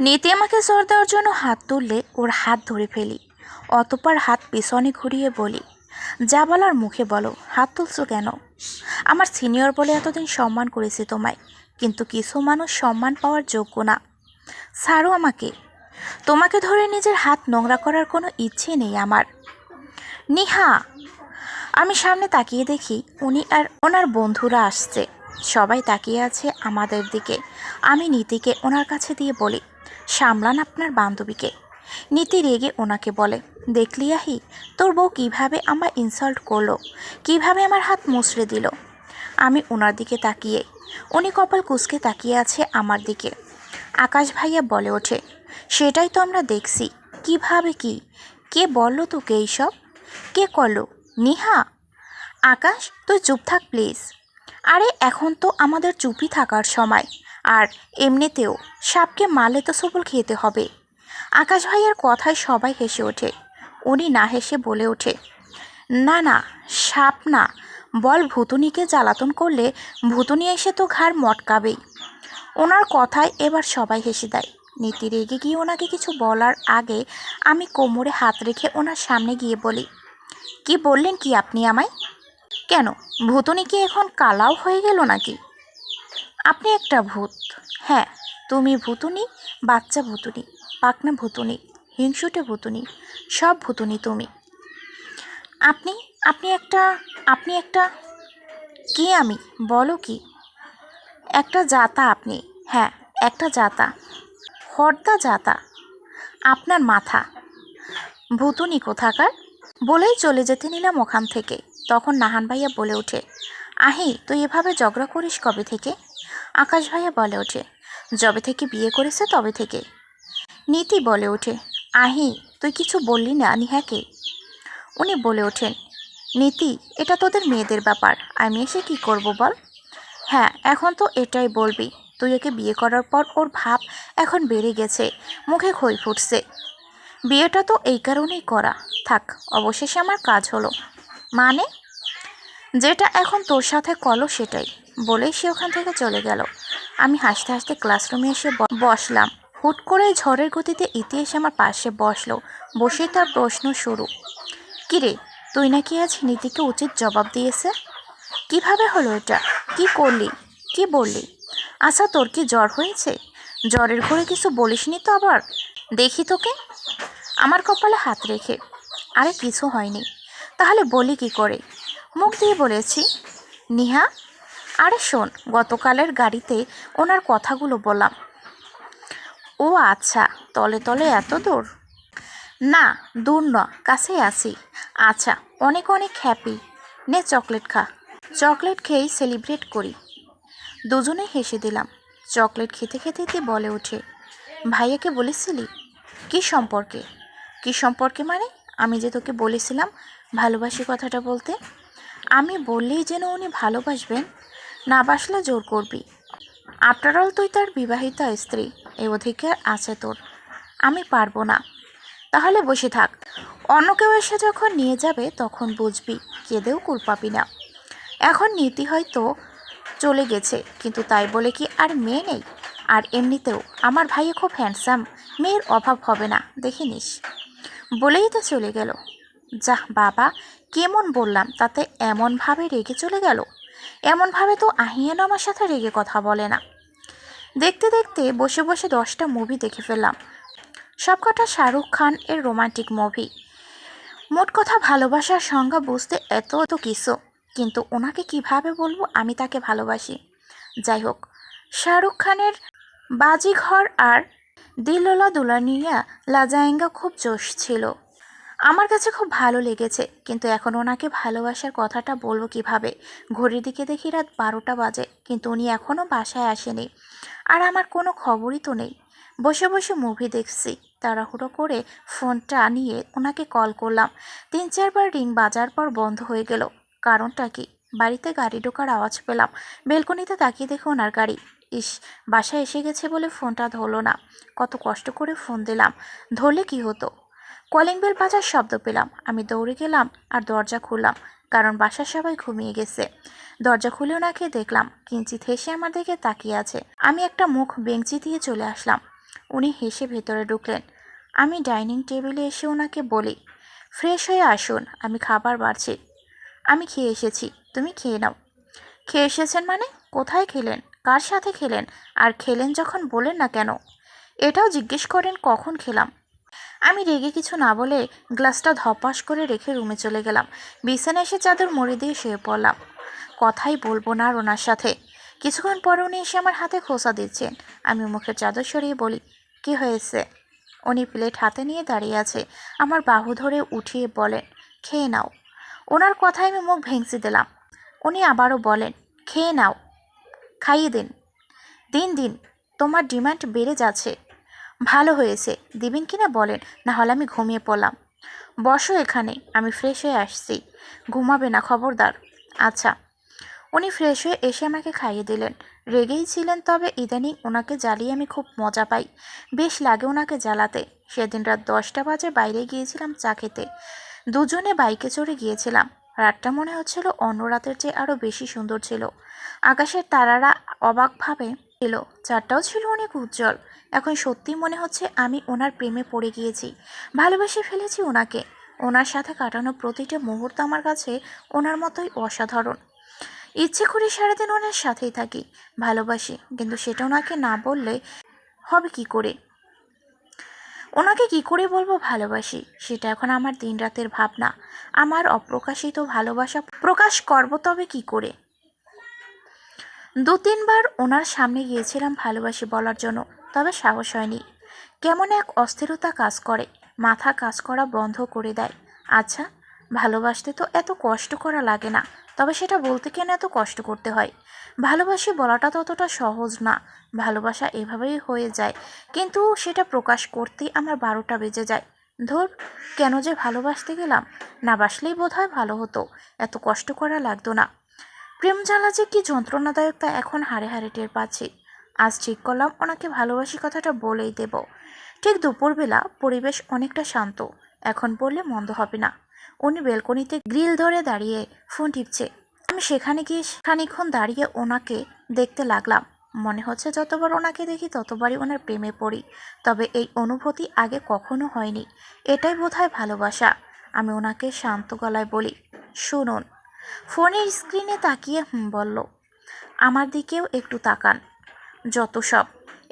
নীতি আমাকে জোর দেওয়ার জন্য হাত তুললে ওর হাত ধরে ফেলি, অতপর হাত পিছনে ঘুরিয়ে বলি, যা বলার মুখে বলো, হাত তুলছো কেন? আমার সিনিয়র বলে এতদিন সম্মান করেছি তোমায়, কিন্তু কিছু মানুষ সম্মান পাওয়ার যোগ্য না। ছাড়ো আমাকে। তোমাকে ধরে নিজের হাত নোংরা করার কোনো ইচ্ছে নেই আমার। নিহা! আমি সামনে তাকিয়ে দেখি উনি আর ওনার বন্ধুরা আসছে। সবাই তাকিয়ে আছে আমাদের দিকে। আমি নীতিকে ওনার কাছে দিয়ে বলি সামলান আপনার বান্ধবীকে। নীতি রেগে ওনাকে বলে, দেখলি আহি, তোর বউ কীভাবে আমার ইনসাল্ট করল, কীভাবে আমার হাত মুচড়ে দিল? আমি ওনার দিকে তাকিয়ে, উনি কপাল কুসকে তাকিয়ে আছে আমার দিকে। আকাশ ভাইয়া বলে ওঠে, সেটাই তো আমরা দেখছি, কীভাবে কি? কে বলল তোকে এইসব? কে করল? নিহা? আকাশ, তুই চুপ থাক প্লিজ। আরে, এখন তো আমাদের চুপই থাকার সময়। আর এমনিতেও সাপকে মারলে তো সবল খেতে হবে। আকাশ ভাইয়ের কথায় সবাই হেসে ওঠে। উনি না হেসে বলে ওঠে, না না, সাপ না। বল ভুতুনিকে জ্বালাতন করলে ভুতুনি এসে তো ঘাড় মটকাবেই। ওনার কথায় এবার সবাই হেসে দেয়। নীতি রেগে গিয়ে ওনাকে কিছু বলার আগে আমি কোমরে হাত রেখে ওনার সামনে গিয়ে বলি, কি বললেন কি আপনি আমায়? কেন, ভুতুনি কি এখন কালাও হয়ে গেল নাকি? আপনি একটা ভূত। হ্যাঁ তুমি ভূতুনি, বাচ্চা ভূতুনি পাকনা ভূতুনি, হিংসুটে ভূতুনি, সব ভূতুনি তুমি। আপনি আপনি একটা আপনি একটা কি আমি? বলো কি? একটা জাতা আপনি। হ্যাঁ একটা জাতা। হর্দা জাতা। আপনার মাথা। ভূতুনি কোথাকার? বলেই চলে যেতে নিলাম ওখান থেকে। তখন নাহান ভাইয়া বলে ওঠে, আহি, তুই এভাবে ঝগড়া করিস কবে থেকে? আকাশ ভাইয়া বলে ওঠে, যবে থেকে বিয়ে করেছে তবে থেকে। নীতি বলে ওঠে, আহি, তুই কিছু বললি না নিহাকে? উনি বলে ওঠেন, নীতি, এটা তোদের মেয়েদের ব্যাপার, আমি এসে কি করব বল? হ্যাঁ এখন তো এটাই বলবি, তুই ওকে বিয়ে করার পর ওর ভাব এখন বেড়ে গেছে, মুখে খই ফুটছে। বিয়েটা তো এই কারণেই করা, থাক, অবশেষে আমার কাজ হলো। মানে? যেটা এখন তোর সাথে কলো সেটাই। বলেই সে ওখান থেকে চলে গেল। আমি হাসতে হাসতে ক্লাসরুমে এসে বসলাম। হুট করে ঝড়ের গতিতে ইতি এসে আমার পাশে বসল। বসে তার প্রশ্ন শুরু। কিরে তুই নাকি আজ নীতিকে উচিত জবাব দিয়েছে? কীভাবে হলো এটা? কি করলি? কি বললি? আচ্ছা তোর কি জ্বর হয়েছে? জ্বরের ঘরে কিছু বলিসনি তো আবার? দেখি তোকে। আমার কপালে হাত রেখে। আরে, কিছু হয়নি। তাহলে বলি কি করে? মুখ দিয়ে বলেছি, নিহা আরে শোন, গতকালের গাড়িতে ওনার কথাগুলো বললাম। ও আচ্ছা তলে তলে এত দূর? না, দূর ন, কাছেই আছি। আচ্ছা অনেক অনেক হ্যাপি নে চকলেট খা। চকলেট খেয়েই সেলিব্রেট করি। দুজনে হেসে দিলাম। চকলেট খেতে খেতেই বলে ওঠে, ভাইয়াকে বলেছিলি? কি সম্পর্কে? কি সম্পর্কে মানে? আমি যে তোকে বলেছিলাম ভালোবাসি কথাটা বলতে। আমি বললেই যেন উনি ভালোবাসবেন না বাসলে জোর করবি। আফটার অল তুই তার বিবাহিতা স্ত্রী এই অধিকার আছে তোর। আমি পারব না। তাহলে বসে থাক। অন্য কেউ এসে যখন নিয়ে যাবে, তখন বুঝবি কেঁদেও কুল পাবি না। এখন নীতি হয়তো চলে গেছে, কিন্তু তাই বলে কি আর মেয়ে নেই? আর এমনিতেও আমার ভাইয়ে খুব হ্যান্ডসাম মেয়ের অভাব হবে না, দেখে নিস। বলেই তো চলে গেল। যাহ বাবা, কেমন বললাম, তাতে এমনভাবে রেগে চলে গেল? এমনভাবে তো আহিয়ান আমার সাথে রেগে কথা বলে না। দেখতে দেখতে বসে বসে দশটা মুভি দেখে ফেললাম। সবকটা শাহরুখ খান এর রোমান্টিক মুভি মোট কথা ভালোবাসার সংজ্ঞা বুঝতে এত এত কিছু, কিন্তু ওনাকে কীভাবে বলব আমি তাকে ভালোবাসি। যাই হোক, শাহরুখ খানের বাজিঘর আর দিলোলা দুলানিয়া লাজায়েঙ্গা খুব জোশ ছিল। আমার কাছে খুব ভালো লেগেছে, কিন্তু এখন ওনাকে ভালোবাসার কথাটা বলব কীভাবে? ঘড়ির দিকে দেখি রাত বারোটা বাজে, কিন্তু উনি এখনও বাসায় আসেনি। আর আমার কোনো খবরই তো নেই। বসে বসে মুভি দেখছি, তাড়াহুড়ো করে ফোনটা নিয়ে ওনাকে কল করলাম। তিন চারবার রিং বাজার পর বন্ধ হয়ে গেল। কারণটা কি? বাড়িতে গাড়ি ঢোকার আওয়াজ পেলাম। বেলকনিতে তাকিয়ে দেখে ওনার গাড়ি। ইস, বাসায় এসে গেছে বলে ফোনটা ধরলো না। কত কষ্ট করে ফোন দিলাম। ধরলে কি হতো? কলিং বেল বাজার শব্দ পেলাম। আমি দৌড়ে গেলাম আর দরজা খুললাম, কারণ বাসার সবাই ঘুমিয়ে গেছে। দরজা খুলে ওনাকে দেখলাম কিঞ্চিত হেসে আমার দিকে তাকিয়ে আছে। আমি একটা মুখ বেঞ্চি দিয়ে চলে আসলাম। উনি হেসে ভেতরে ঢুকলেন। আমি ডাইনিং টেবিলে এসে ওনাকে বলি, ফ্রেশ হয়ে আসুন, আমি খাবার বাড়ছি। আমি খেয়ে এসেছি, তুমি খেয়ে নাও। খেয়ে এসেছেন মানে? কোথায় খেলেন? কার সাথে খেলেন? আর খেলেন যখন বলেন না কেন? এটাও জিজ্ঞেস করেন কখন খেলাম। আমি রেগে কিছু না বলে গ্লাসটা ধপাস করে রেখে রুমে চলে গেলাম। বিছানা এসে চাদর মুড়ি দিয়ে শুয়ে পড়লাম। কথাই বলব না আর ওনার সাথে। কিছুক্ষণ পর উনি এসে আমার হাতে খোসা দিচ্ছেন। আমি মুখের চাদর সরিয়ে বলি, কি হয়েছে? উনি প্লেট হাতে নিয়ে দাঁড়িয়ে আছে। আমার বাহু ধরে উঠিয়ে বলেন, খেয়ে নাও। ওনার কথায় আমি মুখ ভেঙচি দিলাম। উনি আবারও বলেন, খেয়ে নাও। খাইয়ে দিন। দিন দিন, তোমার ডিমান্ড বেড়ে যাচ্ছে। ভালো হয়েছে। দিবেন কিনা বলেন না হলে আমি ঘুমিয়ে পড়লাম। বসো এখানে, আমি ফ্রেশ হয়ে আসছি। ঘুমাবে না, খবরদার। আচ্ছা। উনি ফ্রেশ হয়ে এসে আমাকে খাইয়ে দিলেন। রেগেই ছিলেন তবে ইদানিং ওনাকে জ্বালিয়ে আমি খুব মজা পাই। বেশ লাগে ওনাকে জ্বালাতে। সেদিন রাত দশটা বাজে বাইরে গিয়েছিলাম চা খেতে। দুজনে বাইকে চড়ে গিয়েছিলাম। রাতটা মনে হচ্ছিল অন্য রাতের চেয়ে আরও বেশি সুন্দর ছিল। আকাশের তারারা অবাকভাবে ছিল চারটাও ছিল অনেক উজ্জ্বল। এখন সত্যি মনে হচ্ছে আমি ওনার প্রেমে পড়ে গিয়েছি। ভালোবেসে ফেলেছি ওনাকে। ওনার সাথে কাটানো প্রতিটা মুহূর্ত আমার কাছে ওনার মতোই অসাধারণ। ইচ্ছে করে সারাদিন ওনার সাথেই থাকি, ভালোবাসি, কিন্তু সেটা ওনাকে না বললে হবে কি করে? ওনাকে কি করে বলব ভালোবাসি? সেটা এখন আমার দিন রাতের ভাবনা। আমার অপ্রকাশিত ভালোবাসা প্রকাশ করব তবে কি করে? দু তিনবার ওনার সামনে গিয়েছিলাম ভালোবাসি বলার জন্য। তবে সাহস হয়নি। কেমন এক অস্থিরতা কাজ করে, মাথা কাজ করা বন্ধ করে দেয়। আচ্ছা ভালোবাসতে তো এত কষ্ট করা লাগে না, তবে সেটা বলতে কেন এত কষ্ট করতে হয়? ভালোবাসি বলাটা ততটা সহজ না, ভালোবাসা এভাবেই হয়ে যায়, কিন্তু সেটা প্রকাশ করতেই আমার বারোটা বেজে যায়। ধর, কেন যে ভালোবাসতে গেলাম, না বাসলেই বোধ হয় ভালো হতো, এত কষ্ট করা লাগতো না। প্রেম জ্বালা যে কি যন্ত্রণাদায়ক তা এখন হাড়ে হাড়ে টের পাচ্ছি। আজ ঠিক করলাম ওনাকে ভালোবাসি কথাটা বলেই দেব। ঠিক দুপুরবেলা পরিবেশ অনেকটা শান্ত। এখন বললে মন্দ হবে না। উনি বেলকনিতে গ্রিল ধরে দাঁড়িয়ে ফোন টিপছে। আমি সেখানে গিয়ে খানিক্ষণ দাঁড়িয়ে ওনাকে দেখতে লাগলাম। মনে হচ্ছে যতবার ওনাকে দেখি ততবারই ওনার প্রেমে পড়ি। তবে এই অনুভূতি আগে কখনো হয়নি। এটাই বোধহয় ভালোবাসা। আমি ওনাকে শান্ত গলায় বলি, শুনুন। ফোনের স্ক্রিনে তাকিয়ে বলল, আমার দিকেও একটু তাকান। যত সব।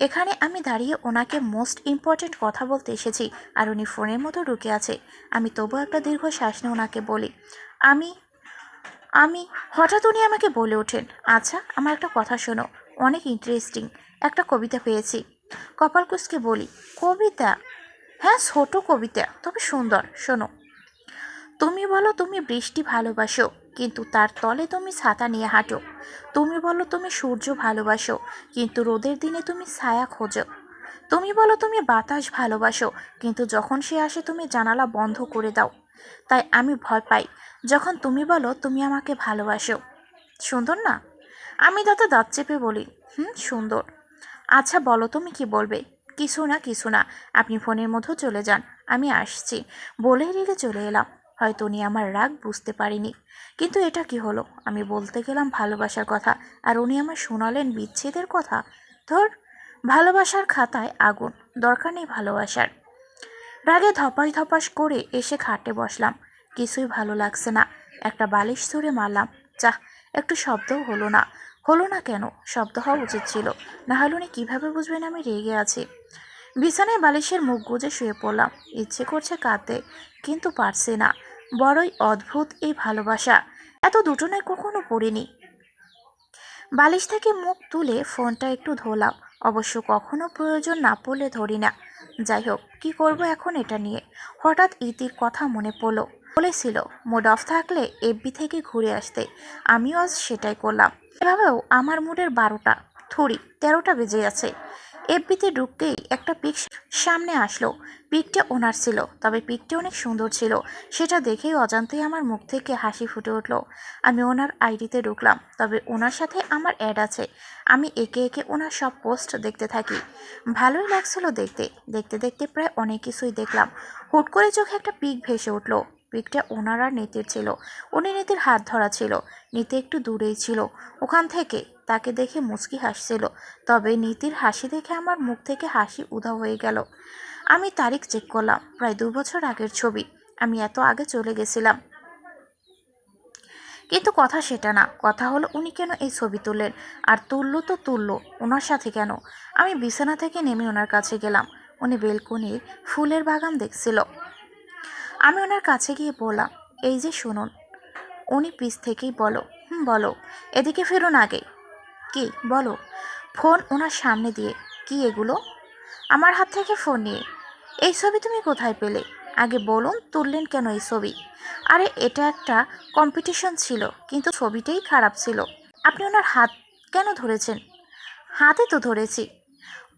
এখানে আমি দাঁড়িয়ে ওনাকে মোস্ট ইম্পর্ট্যান্ট কথা বলতে এসেছি আর উনি ফোনের মতো ঢুকে আছে। আমি তবু একটা দীর্ঘ শ্বাস নিয়ে ওনাকে বলি, আমি আমি। হঠাৎ উনি আমাকে বলে ওঠেন আচ্ছা আমার একটা কথা শোনো, অনেক ইন্টারেস্টিং একটা কবিতা পেয়েছি। কপালকুসকে বলি, কবিতা? হ্যাঁ ছোট কবিতা, তবে সুন্দর, শোনো। তুমি বলো তুমি বৃষ্টি ভালোবাসো, কিন্তু তার তলে তুমি ছাতা নিয়ে হাঁটো। তুমি বলো তুমি সূর্য ভালোবাসো, কিন্তু রোদের দিনে তুমি ছায়া খোঁজো। তুমি বলো তুমি বাতাস ভালোবাসো, কিন্তু যখন সে আসে তুমি জানালা বন্ধ করে দাও। তাই আমি ভয় পাই, যখন তুমি বলো তুমি আমাকে ভালোবাসো। সুন্দর না? আমি দাঁতে দাঁত চেপে বলি, হুম, সুন্দর। আচ্ছা বলো তুমি কি বলবে? কিছু না কিছু না। আপনি ফোনের মধ্যে চলে যান, আমি আসছি। বলেই রেগে চলে এলাম। হয়তো উনি আমার রাগ বুঝতে পারিনি। কিন্তু এটা কি হলো? আমি বলতে গেলাম ভালোবাসার কথা, আর উনি আমার শোনালেন বিচ্ছেদের কথা। ধর, ভালোবাসার খাতায় আগুন, দরকার নেই ভালোবাসার। রাগে ধপাস ধপাস করে এসে খাটে বসলাম। কিছুই ভালো লাগছে না। একটা বালিশ ধরে মারলাম। চাহ, একটু শব্দও হলো না। হলো না কেন? শব্দ হওয়া উচিত ছিল। না হলে উনি কীভাবে বুঝবেন আমি রেগে আছি? বিছানায় বালিশের মুখ গুজে শুয়ে পড়লাম। ইচ্ছে করছে কাঁদতে, কিন্তু পারছে না। বড়ই অদ্ভুত এই ভালোবাসা। এত দুটো নয়, কখনো পড়িনি। বালিশ থেকে মুখ তুলে ফোনটা একটু ধোলাম অবশ্য কখনো প্রয়োজন না পড়লে ধরি না। যাই হোক, কী করব এখন এটা নিয়ে? হঠাৎ ইতির কথা মনে পড়ল। বলেছিল, মুড অফ থাকলে এফবি থেকে ঘুরে আসতে। আমিও আজ সেটাই করলাম। এভাবেও আমার মুডের বারোটা থুড়ি তেরোটা বেজে আছে এফবিতে ঢুকতেই একটা পিক সামনে আসলো। পিকটা ওনার ছিল, তবে পিকটা অনেক সুন্দর ছিল। সেটা দেখেই অজান্তেই আমার মুখ থেকে হাসি ফুটে উঠল। আমি ওনার আইডিতে ঢুকলাম, তবে ওনার সাথে আমার অ্যাড আছে। আমি একে একে ওনার সব পোস্ট দেখতে থাকি। ভালোই লাগছিল দেখতে। দেখতে দেখতে প্রায় অনেক কিছুই দেখলাম। হুট করে চোখে একটা পিক ভেসে উঠল। পিকটা ওনার আর নীতির ছিল। উনি নীতির হাত ধরা ছিল। নীতি একটু দূরেই ছিল। ওখান থেকে তাকে দেখে মুচকি হাসছিল। তবে নীতির হাসি দেখে আমার মুখ থেকে হাসি উধাও হয়ে গেল। আমি তারিখ চেক করলাম। প্রায় দু বছর আগের ছবি। আমি এত আগে চলে গেছিলাম। কিন্তু কথা সেটা না। কথা হলো উনি কেন এই ছবি তুললেন? আর তুললো তো তুললো। ওনার সাথে কেন? আমি বিছানা থেকে নেমে ওনার কাছে গেলাম। উনি বেলকনির ফুলের বাগান দেখছিল। আমি ওনার কাছে গিয়ে বললাম, এই যে শুনুন। উনি পিস থেকেই বলো, হুম, বলো। এদিকে ফেরুন আগে। কি? বলো। ফোন ওনার সামনে দিয়ে। কি এগুলো? আমার হাত থেকে ফোন নিয়ে। এই ছবি তুমি কোথায় পেলে? আগে বলুন, তুললেন কেন এই ছবি? আরে, এটা একটা কম্পিটিশন ছিল, কিন্তু ছবিটাই খারাপ ছিল। আপনি ওনার হাত কেন ধরেছেন? হাতে তো ধরেছি।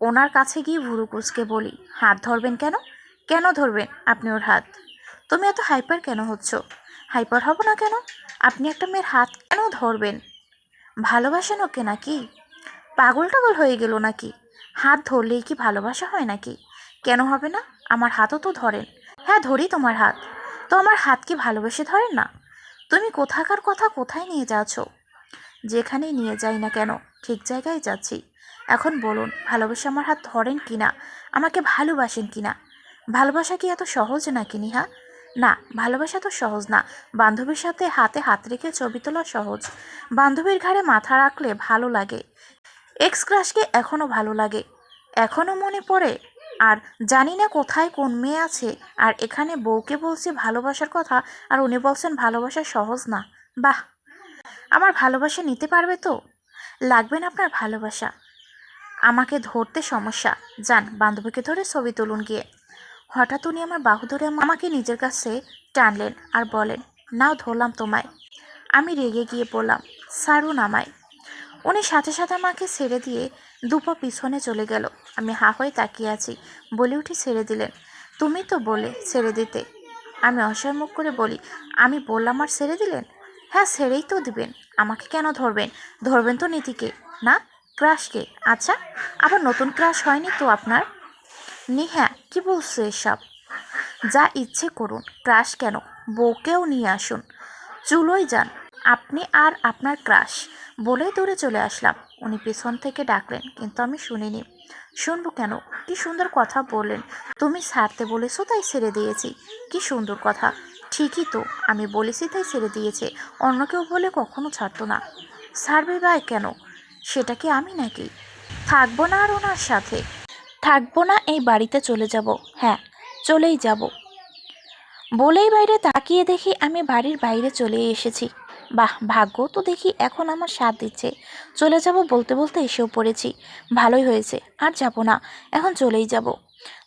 ওনার কাছে গিয়ে ভুরু কুচকে বলি, হাত ধরবেন কেন? কেন ধরবেন? আপনি ওর হাত। তুমি এত হাইপার কেন হচ্ছ? হাইপার হব না কেন? আপনি একটা মেয়ের হাত কেন ধরবেন? ভালোবাসেন ওকে নাকি? পাগল টাগল হয়ে গেল নাকি? হাত ধরলেই কি ভালোবাসা হয় নাকি? কেন হবে না? আমার হাতও তো ধরেন। হ্যাঁ ধরি তোমার হাত। তো আমার হাত কি ভালোবেসে ধরেন না? তুমি কোথাকার কথা কোথায় নিয়ে যাচ্ছ? যেখানেই নিয়ে যাই না কেন, ঠিক জায়গায় যাচ্ছি। এখন বলুন, ভালোবেসে আমার হাত ধরেন কি না আমাকে ভালোবাসেন কি না ভালোবাসা কি এত সহজ নাকি, নিহা? না, ভালোবাসা তো সহজ না। বান্ধবীর সাথে হাতে হাত রেখে ছবি তোলা সহজ। বান্ধবীর ঘাড়ে মাথা রাখলে ভালো লাগে। এক্স ক্রাশকে এখনও ভালো লাগে। এখনও মনে পড়ে, আর জানি না কোথায় কোন মেয়ে আছে, আর এখানে বউকে বলছি ভালোবাসার কথা, আর উনি বলছেন ভালোবাসা সহজ না। বাহ! আমার ভালোবাসা নিতে পারবে তো? লাগবেন আপনার ভালোবাসা? আমাকে ধরতে সমস্যা। যান, বান্ধবীকে ধরে ছবি তুলুন গিয়ে। হঠাৎ উনি আমার বাহু ধরে আমাকে নিজের কাছে টানলেন আর বলেন, নাও ধরলাম তোমায়। আমি রেগে গিয়ে বললাম সারুন আমায়। উনি সাথে সাথে আমাকে ছেড়ে দিয়ে দুপা পিছনে চলে গেল। আমি হা হয়ে তাকিয়ে আছি। বলে উঠে ছেড়ে দিলেন, তুমি তো বলে ছেড়ে দিতে। আমি অসহায় মুখ করে বলি, আমি বললাম আর ছেড়ে দিলেন? হ্যাঁ ছেড়েই তো দিবেন। আমাকে কেন ধরবেন? ধরবেন তো নীতিকে। না, ক্রাশকে। আচ্ছা আবার নতুন ক্রাশ হয়নি তো আপনার? নিহা, কি বলছো এসব? যা ইচ্ছে করুন, ক্রাশ কেন? বউকেও নিয়ে আসুন। চুলোই যান, আপনি আর আপনার ক্রাশ। বলেই দূরে চলে আসলাম। উনি পেছন থেকে ডাকলেন, কিন্তু আমি শুনিনি। শুনব কেন? কি সুন্দর কথা বললেন। তুমি ছাড়তে বলেছ, তাই ছেড়ে দিয়েছি। কি সুন্দর কথা। ঠিকই তো, আমি বলেছি, তাই ছেড়ে দিয়েছে। অন্য কেউ বলে কখনো ছাড়তো না। ছাড়বে বা কেন? সেটা কি আমি নাকি? থাকব না আর ওনার সাথে। থাকব না, এই বাড়িতে চলে যাব। হ্যাঁ চলেই যাব। বলেই বাইরে তাকিয়ে দেখি আমি বাড়ির বাইরে চলে এসেছি। বাহ, ভাগ্য তো দেখি এখন আমার সাথ দিচ্ছে। চলে যাব বলতে বলতে এসেও পড়েছি। ভালোই হয়েছে, আর যাব না, এখন চলেই যাব।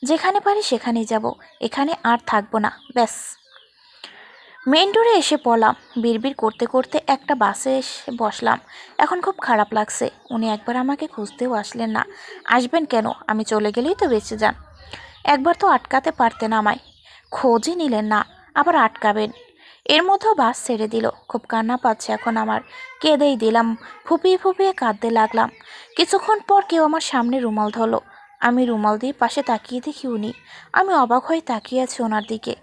যেখানে পারি সেখানেই যাব, এখানে আর থাকব না, ব্যাস। মেন ডোরে এসে পড়লাম। বিড়বিড় করতে করতে একটা বাসে এসে বসলাম। এখন খুব খারাপ লাগছে। উনি একবার আমাকে খুঁজতেও আসলেন না। আসবেন কেন? আমি চলে গেলেই তো বেঁচে যান। একবার তো আটকাতে পারতেন আমায়। খোঁজই নিলেন না, আবার আটকাবেন। এর মধ্যেও বাস ছেড়ে দিল। খুব কান্না পাচ্ছে এখন আমার। কেঁদেই দিলাম, ফুপিয়ে ফুপিয়ে কাঁদতে লাগলাম। কিছুক্ষণ পর কেউ আমার সামনে রুমাল ধরলো। আমি রুমাল দিয়ে পাশে তাকিয়ে দেখি উনি। আমি অবাক হয়ে তাকিয়ে আছি ওনার দিকে।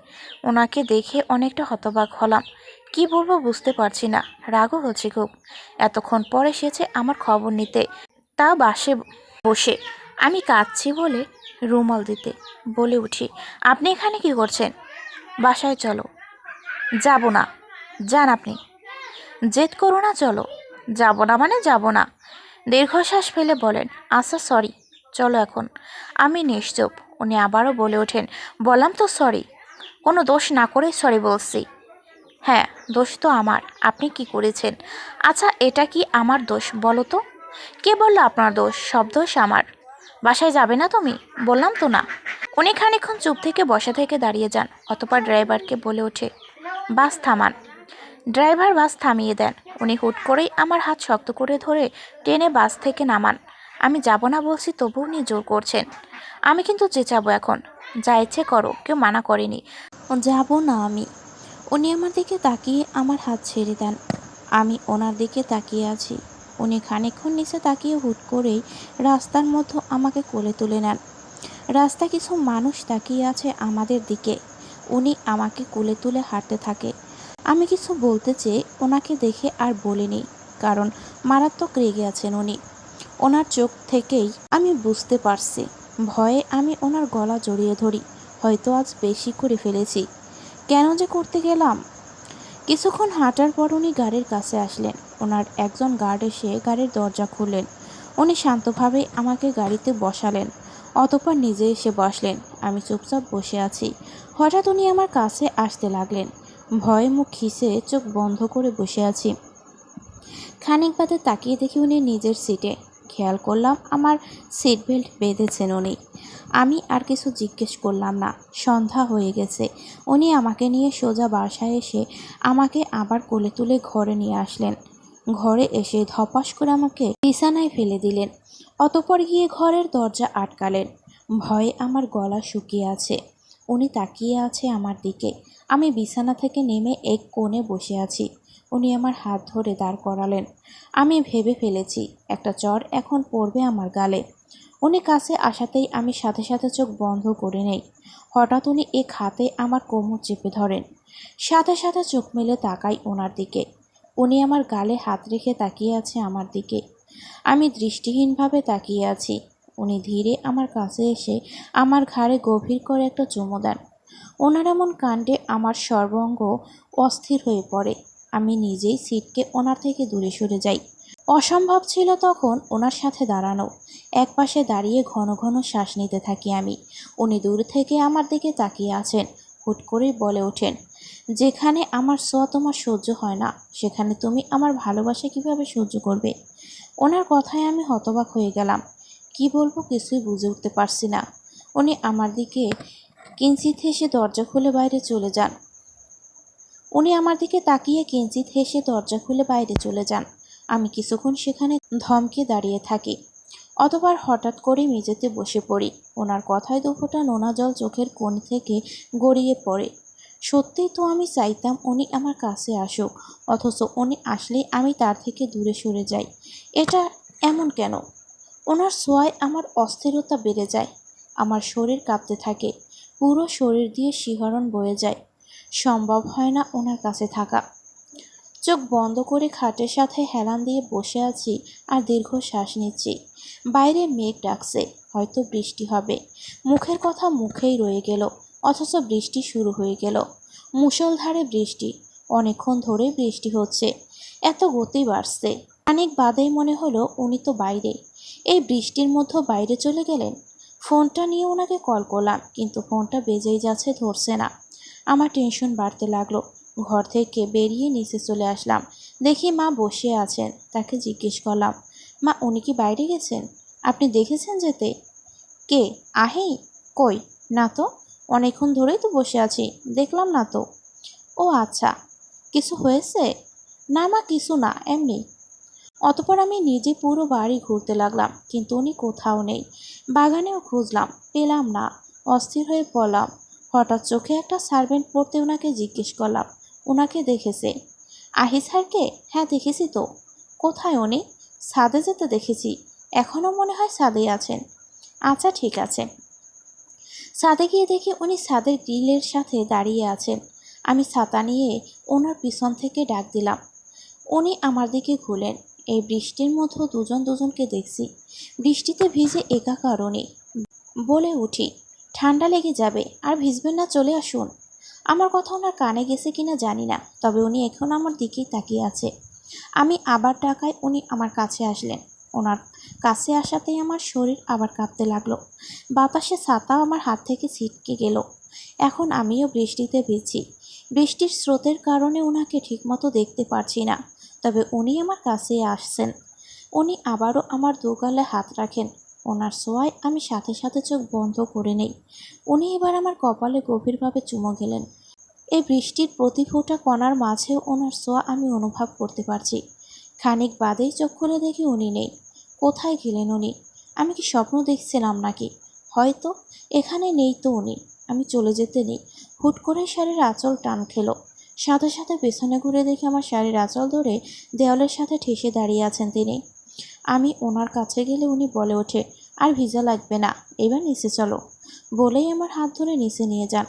ওনাকে দেখে অনেকটা হতবাক হলাম। কি বলব বুঝতে পারছি না। রাগও হচ্ছে খুব। এতক্ষণ পর এসেছে আমার খবর নিতে। তা বাসে বসে। আমি কাঁদছি বলে রুমাল দিতে। বলে উঠি, আপনি এখানে কি করছেন? বাসায় চলো। যাব না। যান আপনি। জেদ করো না, চলো। যাব না মানে যাব না। দীর্ঘশ্বাস ফেলে বলেন। আচ্ছা সরি চলো এখন। আমি নিশ্চুপ। উনি আবারও বলে ওঠেন, বললাম তো সরি কোনো দোষ না করেই সরি বলছি। হ্যাঁ দোষ তো আমার। আপনি কি করেছেন? আচ্ছা এটা কি আমার দোষ বলো তো? কে বলল আপনার দোষ? সব দোষ আমার। বাসায় যাবে না তুমি? বললাম তো না। উনি খানিক্ষণ চুপ থেকে বসা থেকে দাঁড়িয়ে যান, অতপর ড্রাইভারকে বলে ওঠে, বাস থামান। ড্রাইভার বাস থামিয়ে দেন। উনি হুট করেই আমার হাত শক্ত করে ধরে টেনে বাস থেকে নামান। আমি যাব না বলছি তবু উনি জোর করছেন। আমি কিন্তু চেঁচাবো এখন। যা ইচ্ছে করো, কেউ মানা করেনি। যাব না আমি। উনি আমার দিকে তাকিয়ে আমার হাত ছেড়ে দেন। আমি ওনার দিকে তাকিয়ে আছি। উনি খানিকক্ষণ নিচে তাকিয়ে হুট করেই রাস্তার মধ্যে আমাকে কোলে তুলে নেন। রাস্তা কিছু মানুষ তাকিয়ে আছে আমাদের দিকে। উনি আমাকে কোলে তুলে হাঁটতে থাকে। আমি কিছু বলতে চেয়ে ওনাকে দেখে আর বলিনি, কারণ মারাত্মক রেগে আছেন উনি। ওনার চোখ থেকেই আমি বুঝতে পারছি। ভয়ে আমি ওনার গলা জড়িয়ে ধরি। হয়তো আজ বেশি করে ফেলেছি। কেন যে করতে গেলাম? কিছুক্ষণ হাঁটার পর উনি গাড়ির কাছে আসলেন। ওনার একজন গার্ড এসে গাড়ির দরজা খুললেন। উনি শান্তভাবে আমাকে গাড়িতে বসালেন। অতপর নিজে এসে বসলেন। আমি চুপচাপ বসে আছি। হঠাৎ উনি আমার কাছে আসতে লাগলেন। ভয়ে মুখ খিসে চোখ বন্ধ করে বসে আছি। খানিক বাদে তাকিয়ে দেখি উনি নিজের সিটে। খেয়াল করলাম আমার সিট বেল্ট বেঁধেছেন উনি। আমি আর কিছু জিজ্ঞেস করলাম না, সন্ধ্যা হয়ে গেছে। উনি আমাকে নিয়ে সোজা বাসায় এসে আমাকে আবার কোলে তুলে ঘরে নিয়ে আসলেন। ঘরে এসে ধপাস করে আমাকে বিছানায় ফেলে দিলেন, অতপর গিয়ে ঘরের দরজা আটকালেন। ভয়ে আমার গলা শুকিয়ে আছে। উনি তাকিয়ে আছে আমার দিকে। আমি বিছানা থেকে নেমে এক কোণে বসে আছি। উনি আমার হাত ধরে দাঁড় করালেন। আমি ভেবে ফেলেছি, একটা চর এখন পড়বে আমার গালে। উনি কাছে আসাতেই আমি সাথে সাথে চোখ বন্ধ করে নেই। হঠাৎ উনি এক হাতে আমার কোমর চেপে ধরেন। সাথে সাথে চোখ মেলে তাকাই ওনার দিকে। উনি আমার গালে হাত রেখে তাকিয়ে আছে আমার দিকে। আমি দৃষ্টিহীনভাবে তাকিয়ে আছি। উনি ধীরে আমার কাছে এসে আমার ঘাড়ে গভীর করে একটা চুমো দেন। ওনার এমন কাণ্ডে আমার সর্বঙ্গ অস্থির হয়ে পড়ে। আমি নিজেই সিটকে ওনার থেকে দূরে সরে যাই। অসম্ভব ছিল তখন ওনার সাথে দাঁড়ানো। একপাশে দাঁড়িয়ে ঘন ঘন শ্বাস নিতে থাকি আমি। উনি দূর থেকে আমার দিকে তাকিয়ে আছেন, হুট করেই বলে ওঠেন, যেখানে আমার সোয়া তোমার সহ্য হয় না, সেখানে তুমি আমার ভালোবাসা কীভাবে সহ্য করবে? ওনার কথায় আমি হতবাক হয়ে গেলাম। কি বলব কিছুই বুঝে উঠতে পারছি না। উনি আমার দিকে কিঞ্চিত হেসে দরজা খুলে বাইরে চলে যান। উনি আমার দিকে তাকিয়ে কিঞ্চিত হেসে দরজা খুলে বাইরে চলে যান। আমি কিছুক্ষণ সেখানে ধমকে দাঁড়িয়ে থাকি। অতবার হঠাৎ করে মেঝেতে বসে পড়ি। ওনার কথায় দুফোঁটা নোনা জল চোখের কোণ থেকে গড়িয়ে পড়ে। সত্যিই তো আমি চাইতাম উনি আমার কাছে আসুক, অথচ উনি আসলেই আমি তার থেকে দূরে সরে যাই। এটা এমন কেন? ওনার সোয়ায় আমার অস্থিরতা বেড়ে যায়। আমার শরীর কাঁপতে থাকে। পুরো শরীর দিয়ে শিহরণ বয়ে যায়। সম্ভব হয় না ওনার কাছে থাকা। চোখ বন্ধ করে খাটের সাথে হেলান দিয়ে বসে আছি আর দীর্ঘ শ্বাস নিচ্ছি। বাইরে মেঘ ডাকছে, হয়তো বৃষ্টি হবে। মুখের কথা মুখেই রয়ে গেল, অথচ বৃষ্টি শুরু হয়ে গেল। মুষলধারে বৃষ্টি, অনেকক্ষণ ধরে বৃষ্টি হচ্ছে। এত গতি বাড়ছে। অনেক বাদেই মনে হলো উনি তো বাইরে। এই বৃষ্টির মধ্যে বাইরে চলে গেলেন? ফোনটা নিয়ে ওনাকে কল করলাম, কিন্তু ফোনটা বেজেই যাচ্ছে ধরছে না। আমার টেনশন বাড়তে লাগল। ঘর থেকে বেরিয়ে নিচে চলে আসলাম। দেখি মা বসে আছেন, তাকে জিজ্ঞেস করলাম, মা, উনি কি বাইরে গেছেন? আপনি দেখেছেন যেতে? কে? আহি? কই? না তো, অনেকক্ষণ ধরেই তো বসে আছি, দেখলাম না তো। ও আচ্ছা কিছু হয়েছে? না মা, কিছু না, এমনি। অতপর আমি নিজে পুরো বাড়ি ঘুরতে লাগলাম, কিন্তু উনি কোথাও নেই। বাগানেও খুঁজলাম, পেলাম না, অস্থির হয়ে পড়লাম। হঠাৎ চোখে একটা সার্ভেন্ট পড়তে ওনাকে জিজ্ঞেস করলাম। ওনাকে দেখেছে। আহি স্যারকে? হ্যাঁ দেখেছি তো। কোথায় উনি? ছাদে যেতে দেখেছি। এখনও মনে হয় ছাদেই আছেন। আচ্ছা ঠিক আছে। ছাদে গিয়ে দেখি উনি ছাদের গ্রিলের সাথে দাঁড়িয়ে আছেন। আমি ছাতা নিয়ে ওনার পিছন থেকে ডাক দিলাম। উনি আমার দিকে ঘুরলেন। এই বৃষ্টির মধ্যে দুজন দুজনকে দেখছি। বৃষ্টিতে ভিজে একাকার উনি। বলে উঠি ঠান্ডা লেগে যাবে, আর ভিজবেন না, চলে আসুন। আমার কথা ওনার কানে গেছে কিনা জানি না, তবে উনি এখন আমার দিকেই তাকিয়ে আছে। আমি আবার ডাকায় উনি আমার কাছে আসলেন। ওনার কাছে আসাতেই আমার শরীর আবার কাঁপতে লাগল। বাতাসে ছাতাও আমার হাত থেকে ছিটকে গেল। এখন আমিও বৃষ্টিতে ভিজছি। বৃষ্টির স্রোতের কারণে ওনাকে ঠিকমতো দেখতে পারছি না, তবে উনি আমার কাছে আসছেন। উনি আবারও আমার দোগালে হাত রাখেন। ওনার সোয়ায় আমি সাথে সাথে চোখ বন্ধ করে নেই। উনি এবার আমার কপালে গভীরভাবে চুমো গেলেন এই বৃষ্টির প্রতি ফোঁটা কণার মাঝেও ওনার সোয়া আমি অনুভব করতে পারছি। খানিক বাদেই চোখ খুলে দেখি উনি নেই। কোথায় গেলেন উনি? আমি কি স্বপ্ন দেখছিলাম নাকি? হয়তো এখানে নেই তো উনি। আমি চলে যেতে নেই। হুট করে শাড়ির আঁচল টান খেলো। সাথে সাথে পেছনে ঘুরে দেখে আমার শাড়ির আঁচল ধরে দেওয়ালের সাথে ঠেসে দাঁড়িয়ে আছেন তিনি। আমি ওনার কাছে গেলে উনি বলে ওঠে, আর ভিজা লাগবে না, এবার নিচে চলো। বলেই আমার হাত ধরে নিচে নিয়ে যান।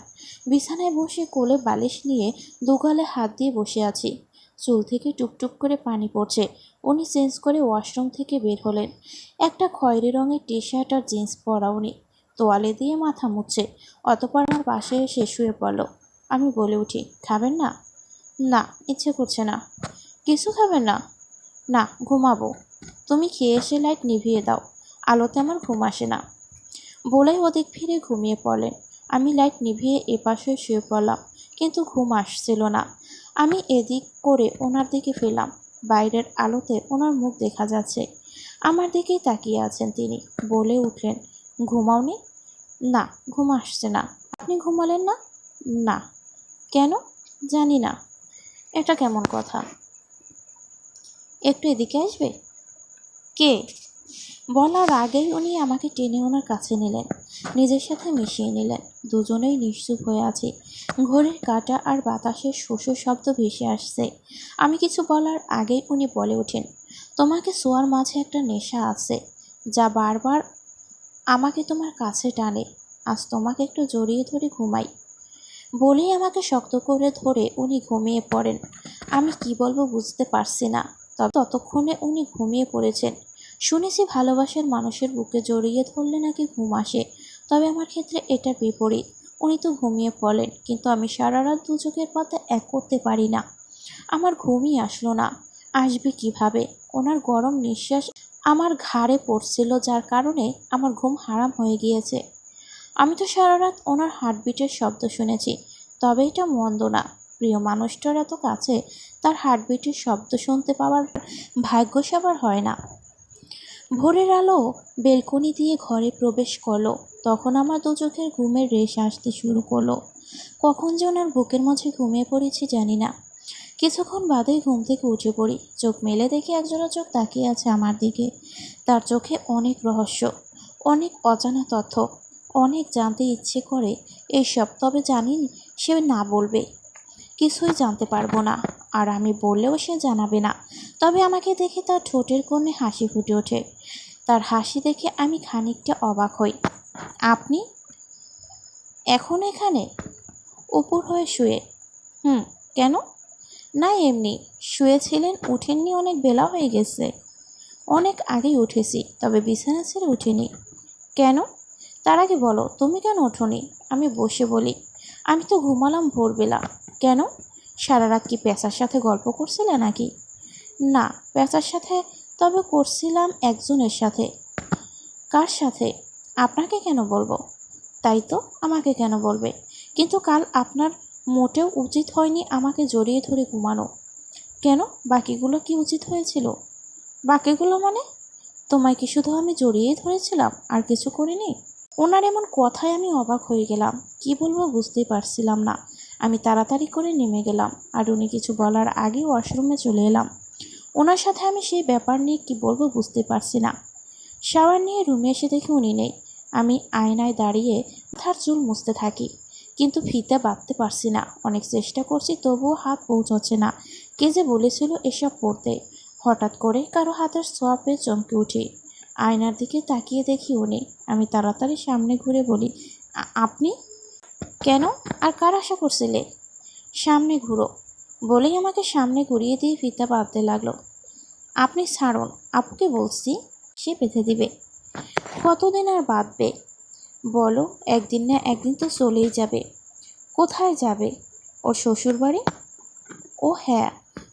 বিছানায় বসে কোলে বালিশ নিয়ে দুগালে হাত দিয়ে বসে আছি। চুল থেকে টুকটুক করে পানি পড়ছে। উনি চেঞ্জ করে ওয়াশরুম থেকে বের হলেন। একটা খয়েরি রঙের টি শার্ট আর জিন্স পরা উনি। তোয়ালে দিয়ে মাথা মুছছে। অতপর আমার পাশে এসে শুয়ে পড়ল। আমি বলে উঠি, খাবেন না? না, ইচ্ছে করছে না। কিছু খাবেন না? না, ঘুমাবো। তুমি খেয়ে এসে লাইট নিভিয়ে দাও, আলোতে আমার ঘুম আসে না। বলেই ওদিক ফিরে ঘুমিয়ে পড়লেন আমি লাইট নিভিয়ে এপাশে শুয়ে পড়লাম, কিন্তু ঘুম আসছিল না। আমি এদিক করে ওনার দিকে ফিরলাম। বাইরের আলোতে ওনার মুখ দেখা যাচ্ছে। আমার দিকেই তাকিয়ে আছেন তিনি। বলে উঠলেন, ঘুমাওনি? না, ঘুম আসছে না। আপনি ঘুমালেন না? না। কেন? জানি না। এটা কেমন কথা? একটু এদিকে আসবে? কে? বলার আগেই উনি আমাকে টেনে ওনার কাছে নিলেন, নিজের সাথে মিশিয়ে নিলেন। দুজনেই নিশ্চুপ হয়ে আছি। ঘড়ির কাঁটা আর বাতাসের শোষো শব্দ ভেসে আসছে। আমি কিছু বলার আগেই উনি বলে ওঠেন, তোমাকে শোয়ার মাঝে একটা নেশা আছে, যা বারবার আমাকে তোমার কাছে টানে। আজ তোমাকে একটু জড়িয়ে ধরে ঘুমাই। বলেই আমাকে শক্ত করে ধরে উনি ঘুমিয়ে পড়েন। আমি কি বলব বুঝতে পারছি না। তবে ততক্ষণে উনি ঘুমিয়ে পড়েছেন। শুনেছি ভালোবাসার মানুষের বুকে জড়িয়ে ধরলে নাকি ঘুম আসে। তবে আমার ক্ষেত্রে এটা বিপরীত। উনি তো ঘুমিয়ে পড়লেন, কিন্তু আমি সারা রাত দু চোখের পাতা এক করতে পারি না। আমার ঘুমই আসলো না। আসবে কীভাবে? ওনার গরম নিঃশ্বাস আমার ঘাড়ে পড়ছিল, যার কারণে আমার ঘুম হারাম হয়ে গিয়েছে। আমি তো সারা রাত ওনার হার্টবিটের শব্দ শুনেছি, তবে এটা মন্দ না। প্রিয় মানুষটার এত কাছে, তার হার্টবিটের শব্দ শুনতে পাওয়ার ভাগ্য সবার হয় না। ভোরের আলো বেলকনি দিয়ে ঘরে প্রবেশ করল। তখন আমার দু চোখের ঘুমের রেশ আসতে শুরু করল। কখন যে ওনার বুকের মাঝে ঘুমিয়ে পড়েছি জানি না। কিছুক্ষণ বাদেই ঘুম থেকে উঠে পড়ি। চোখ মেলে দেখি একজোড়া চোখ তাকিয়ে আছে আমার দিকে। তার চোখে অনেক রহস্য, অনেক অজানা তথ্য, অনেক জানতে ইচ্ছে করে। এইসব তবে জানি সে না বলবে। কিছুই জানতে পারব না। আর আমি বললেও সে জানাবে না। তবে আমাকে দেখে তার ঠোঁটের কোণে হাসি ফুটে ওঠে। তার হাসি দেখে আমি খানিকটা অবাক হই। আপনি? এখন এখানে? উপর হয়ে শুয়ে। হুম, কেন? না এমনি। শুয়েছিলেন, উঠেননি, অনেক বেলা হয়ে গেছে। অনেক আগেই উঠেছি, তবে বিছানা ছেড়ে উঠিনি। কেন? তার আগে বলো, তুমি কেন ওঠোনি? আমি বসে বলি, আমি তো ঘুমালাম ভোরবেলা। কেন? সারা রাত কি পেঁচার সাথে গল্প করছিলে নাকি? না, পেঁচার সাথে, তবে করছিলাম একজনের সাথে। কার সাথে? আপনাকে কেন বলব? তাই তো, আমাকে কেন বলবে? কিন্তু কাল আপনার মোটেও উচিত হয়নি আমাকে জড়িয়ে ধরে ঘুমানো। কেন? বাকিগুলো কি উচিত হয়েছিল? বাকিগুলো মানে? তোমায় কি শুধু আমি জড়িয়েই ধরেছিলাম আর কিছু করিনি? ওনার এমন কথায় আমি অবাক হয়ে গেলাম। কি বলব বুঝতেই পারছিলাম না। আমি তাড়াতাড়ি করে নেমে গেলাম আর উনি কিছু বলার আগে ওয়াশরুমে চলে এলাম। ওনার সাথে আমি সেই ব্যাপার নিয়ে কি বলব বুঝতে পারছি না। শাওয়ার নিয়ে রুমে এসে দেখি উনি নেই। আমি আয়নায় দাঁড়িয়ে তার চুল মুছতে থাকি, কিন্তু ফিতে বাঁধতে পারছি না। অনেক চেষ্টা করছি, তবুও হাত পৌঁছচ্ছে না। কে যে বলেছিল এসব পড়তে হঠাৎ করে কারও হাতের সোয়াপে চমকে উঠি। আয়নার দিকে তাকিয়ে দেখি উনি। আমি তাড়াতাড়ি সামনে ঘুরে বলি আপনি? কেন? আর কার আশা করছিলে? সামনে ঘুরো। বলেই আমাকে সামনে ঘুরিয়ে দিয়ে ফিতা বাঁধতে লাগল। আপনি ছাড়ুন, আপুকে বলছি, সে বেঁধে দিবে। কতদিন আর বাঁধবে? বলো, একদিন না একদিন তো চলেই যাবে। কোথায় যাবে? ওর শ্বশুর বাড়ি ও হ্যাঁ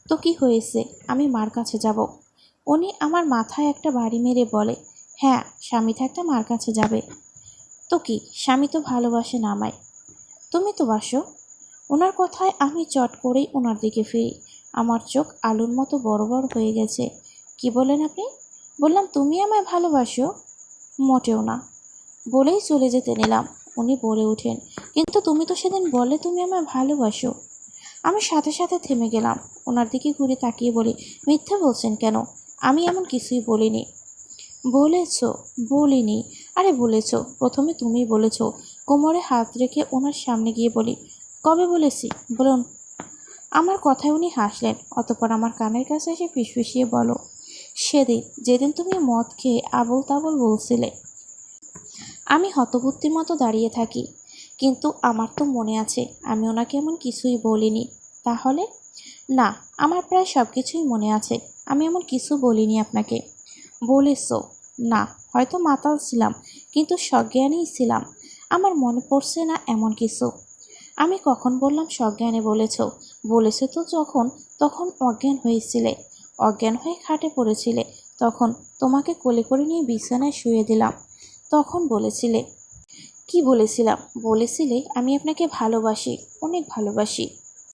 তো কি হয়েছে? আমি মার কাছে যাব। উনি আমার মাথায় একটা বাড়ি মেরে বলে হ্যাঁ স্বামী থাকতে মার কাছে যাবে। তো কি, স্বামী তো ভালোবাসে না আমায়। তুমি তো বাসো। ওনার কথায় আমি চট করেই ওনার দিকে ফিরি। আমার চোখ আলুর মতো বড় বড় হয়ে গেছে। কি বলেন আপনি? বললাম, তুমি আমায় ভালোবাসো? মোটেও না। বলেই চলে যেতে নিলাম। উনি বলে ওঠেন, কিন্তু তুমি তো সেদিন বলে তুমি আমায় ভালোবাসো। আমি সাথে সাথে থেমে গেলাম। ওনার দিকে ঘুরে তাকিয়ে বলি, মিথ্যা বলছেন কেন? আমি এমন কিছুই বলিনি। বলেছ? বলিনি। আরে বলেছ। প্রথমে তুমি বলেছ। কোমরে হাত রেখে ওনার সামনে গিয়ে বলি, কবে বলেছি? বলুন। আমার কথায় উনি হাসলেন, অতপর আমার কানের কাছে এসে ফিসফিসিয়ে বলো, সেদিন যেদিন তুমি মদ খেয়ে আবল তাবল বলছিলে, আমি হতবুদ্ধির মতো দাঁড়িয়ে থাকি। কিন্তু আমার তো মনে আছে, আমি ওনাকে এমন কিছুই বলিনি। তাহলে? না, আমার প্রায় সব কিছুই মনে আছে, আমি এমন কিছু বলিনি আপনাকে। বলেছ? না, হয়তো মাতাল ছিলাম, কিন্তু সজ্ঞানেই ছিলাম। আমার মনে পড়ছে না এমন কিছু। আমি কখন বললাম, সজ্ঞানে বলেছ। বলেছে তো যখন, তখন অজ্ঞান হয়েছিলে। অজ্ঞান হয়ে খাটে পড়েছিলে। তখন তোমাকে কোলে করে নিয়ে বিছানায় শুয়ে দিলাম। তখন বলেছিলে। কি বলেছিলাম? বলেছিলে, আমি আপনাকে ভালোবাসি, অনেক ভালোবাসি।